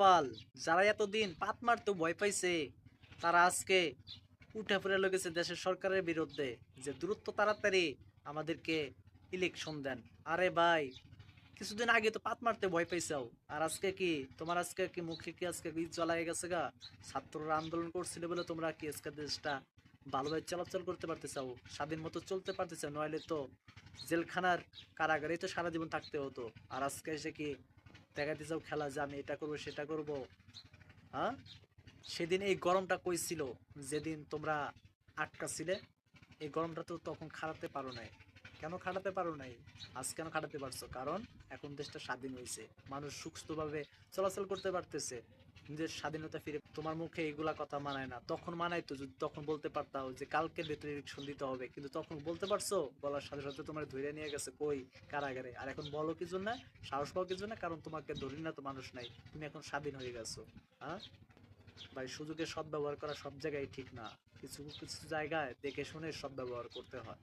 পাল যারা এতদিন পাত মারতে ভয় পাইছে, তারা আজকে উঠে পড়ে লেগেছে দেশের সরকারের বিরুদ্ধে যে দ্রুত তাড়াতাড়ি আমাদেরকে ইলেকশন দেন। আরে ভাই, কিছুদিন আগে তো পাত মারতে ভয় পাইছাও। আর আজকে কি, তোমার আজকে কি মুখে কি আজকে ঈদ জ্বলাই গেছে গা? ছাত্ররা আন্দোলন করছিল বলে তোমরা কি আজকে দেশটা ভালোভাবে চলাচল করতে পারতেছাও? স্বাধীন মতো চলতে পারতেছে নইলে তো জেলখানার কারাগারে তো সারা জীবন থাকতে হতো। আর আজকে এসে কি দেখাতে চাও খেলা যে আমি এটা করব, সেটা করব। হ্যাঁ? সেদিন এই গরমটা কইছিল যেদিন তোমরা আটকা ছিলে, এই গরমটা তো তখন খাটাতে পারো নাই। কেন খাটাতে পারো নাই? আজ কেন খাটাতে পারছ? কারণ এখন দেশটা স্বাধীন হয়েছে মানুষ সুস্থভাবে চলাচল করতে পারতেছে। নিজের স্বাধীনতা ফিরে তোমার মুখে এগুলা কথা মানায় না। তখন মানাই তো, যদি তখন বলতে পারতাও যে কালকে ভেতরে ইলেকশন দিতে হবে। কিন্তু তখন বলতে পারছ? বলার সাথে সাথে তোমার ধরে নিয়ে গেছে কই? কারাগারে। আর এখন বলো কি জন্য? সাহস পাও কি জন্য? কারণ তোমাকে ধরি না তো মানুষ নাই। তুমি এখন স্বাধীন হয়ে গেছো। হ্যাঁ ভাই সুযোগের সদ্ব্যবহার করা সব জায়গায় ঠিক না। কিছু কিছু জায়গায় দেখে শুনে সদ্ব্যবহার করতে হয়।